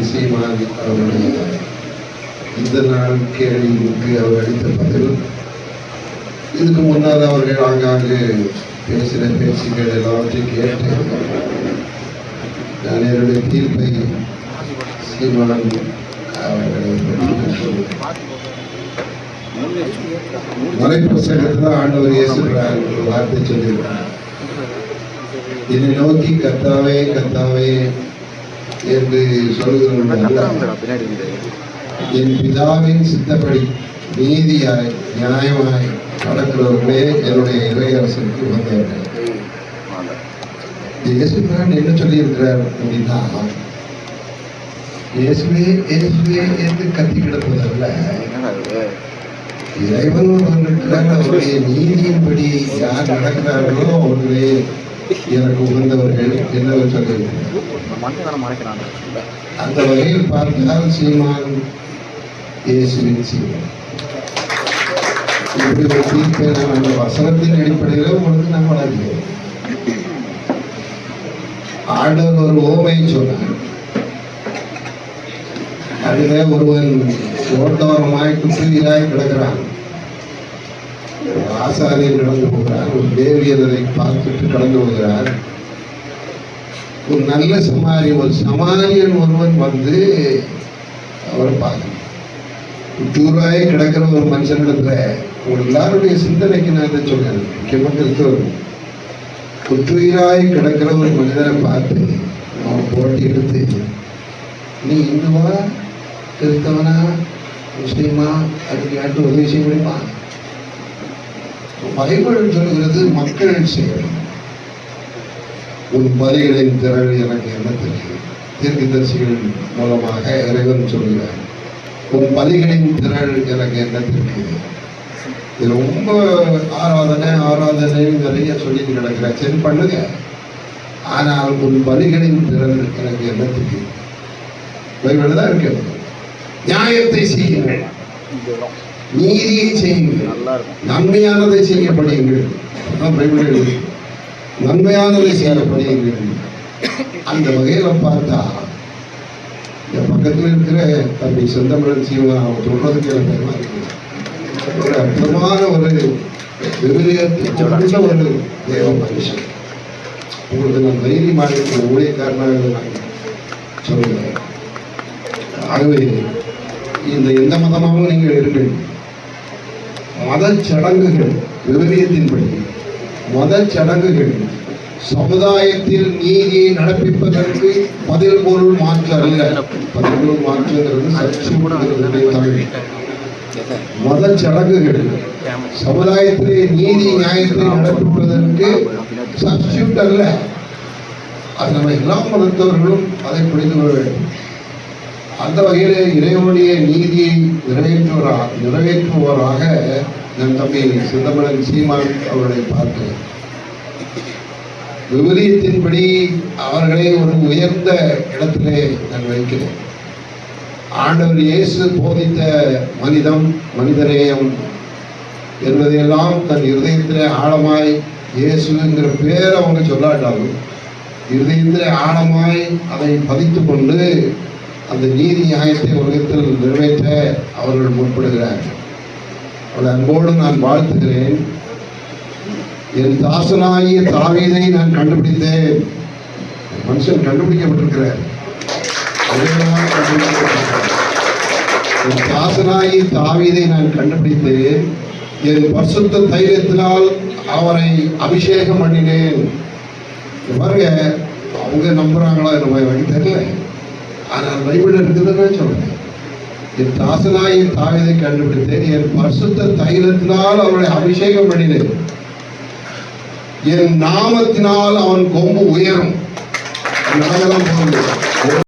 இசைமிளன் இந்த நாள் கேள்விக்கு அவர் அளித்த பதில் இதுக்கு முன்னால் அவர்கள் ஆங்காங்கு பேசின பேச்சுகள் எல்லாவற்றையும் கேட்டு நான் என்னுடைய தீர்ப்பை சீமான் அவர்களை மலைப்பிரசங்கத்தில் ஆண்டவர் இயேசுகிறார் வார்த்தை சொல்லியிருக்கிறார் என்னை நோக்கி கத்தாவே கத்தாவே என்று சொல்லுகிறவர்கள் என் பிதாவின் சித்தப்படி நீதியாய் நியாயமாய் நடக்கிறவர்களே என்னுடைய இறையரசனுக்கு வந்தவர்கள் இயேசுபிரான் என்ன சொல்லியிருக்கிறார் அப்படின்னா இயேசுவே இயேசுவே என்று கத்தி கிடப்பதல்ல இறைவன் வந்திருக்கிறார். அவருடைய நீதியின்படி யார் நடக்கிறார்களோ அவர்களே எனக்கு உகந்தவர்கள் என்று அவர் அந்த வகையில் பார்த்தால் சீமான் இயேசுவின் சீமான். இப்படி ஒரு தீர்ப்பை நாம் அந்த வசனத்தின் அடிப்படையில் உங்களுக்கு நாம் வளர்க்கிறோம் ஆண்டவர் ஒரு ஓமை சொன்னார். அதிலே ஒருவன் ஓட்டோரமாய் குற்றுயிராய் கிடக்கிறான் ஆசாரியர் நடந்து போகிறார் ஒரு தேவியர் அதை பார்த்துட்டு கடந்து போகிறார் ஒரு நல்ல சமாரி ஒரு சமாரியன் ஒருவன் வந்து அவரை பார்க்கணும். குற்றூராய் கிடக்கிற ஒரு மனுஷனிடத்துல ஒரு எல்லாருடைய சிந்தனைக்கு நான் இதை சொல்றேன். முக்கியமாக கிறிஸ்தவர் குற்றுயிராய் கிடக்கிற ஒரு மனிதனை பார்த்து அவன் போட்டி எடுத்து நீ இந்துவா கிறிஸ்தவனா முஸ்லீமா அதுக்கு யாருக்கு உதவி செய்ய முடியுமா பைபிள் சொல்கிறது மக்கள் செயல் உன் பதிகளின் திரள் எனக்கு என்ன தெரியும்? தீர்க்கதரிசிகள் மூலமாக இறைவன் சொல்கிறார் உன் பதிகளின் திரள் எனக்கு என்ன தெரியுது இது ரொம்ப ஆராதனை ஆராதனை நிறைய சொல்லிட்டு கிடக்கிறேன் சரி பண்ணுங்க. ஆனால் உன் பலிகளின் திறன் எனக்கு என்ன தெரியும்? பைபிள் தான் இருக்கிறது நியாயத்தை செய்யுங்கள். நீதியை செய்யுங்கள். நன்மையானதை பைபிள் எழுதி நன்மையானதை செய்யப்படுங்கள் அந்த வகையில் பார்த்தா இந்த பக்கத்தில் இருக்கிற தம்பி செந்தமிழன் சீவன் அவன் சொல்றதுக்கு எனக்கு பயமா ஒரு அற்புதமான ஒரு விபரீதத்தை ஒரு தேவ மனுஷன். உங்களுக்கு நான் தைரியமாக இருக்கிற ஊழியக்காரனாக நான் சொல்லுகிறேன் ஆகவே இந்த எந்த மதமாகவும் நீங்கள் இருங்கள். மத சடங்குகள் விபரீதத்தின்படி மத சடங்குகள் சமுதாயத்தில் நீதியை நடப்பிப்பதற்கு பதில் பொருள் மாற்று அல்ல. பதில் பொருள் மாற்றுங்கிறது சர்ச்சுடைய தமிழ். மத சடங்குகள் சமுதாயத்திலே நீதி நியாயத்தை நடப்பிப்பதற்கு சப்ஸ்டியூட் அல்ல. அது நம்ம எல்லா மதத்தவர்களும் அதை புரிந்து கொள்ள வேண்டும். அந்த வகையில் இறைவனுடைய நீதியை நிறைவேற்றுவரா நிறைவேற்றுவோராக நம் தம்பி சிதம்பரம் சீமான் அவர்களை பார்த்து விபரீதத்தின்படி அவர்களை ஒரு உயர்ந்த இடத்திலே நான் வைக்கிறேன். ஆண்டவர் இயேசு போதித்த மனிதம் மனிதநேயம் என்பதையெல்லாம் தன் இருதயத்திலே ஆழமாய் இயேசுங்கிற பேர் அவங்க சொல்லாட்டாலும் இருதயத்திலே ஆழமாய் அதை பதித்து கொண்டு அந்த நீதி நியாயத்தை உலகத்தில் நிறைவேற்ற அவர்கள் முற்படுகிறார்கள் அவள் அன்போடு நான் வாழ்த்துகிறேன். என் தாசனாகிய தாவீதை நான் கண்டுபிடித்தேன். மனுஷன் கண்டுபிடிக்கப்பட்டிருக்கிறார். இறைவனால் என் தாசனாகி தாவீதை நான் கண்டுபிடித்தேன். என் பரிசுத்த தைரியத்தினால் அவரை அபிஷேகம் பண்ணினேன். பாருங்க அவங்க நம்புறாங்களா நம்ம எனக்கு தெரியல. ஆனால் பைபிள் இருக்குதுன்னு சொல்றேன். என் தாசனாய் தாவிதை கண்டுபிடித்தேன். என் பரிசுத்த தைலத்தினால் அவரை அபிஷேகம் பண்ணினேன். என் நாமத்தினால் அவன் கொம்பு உயரும். நடக்கலாம் போகுது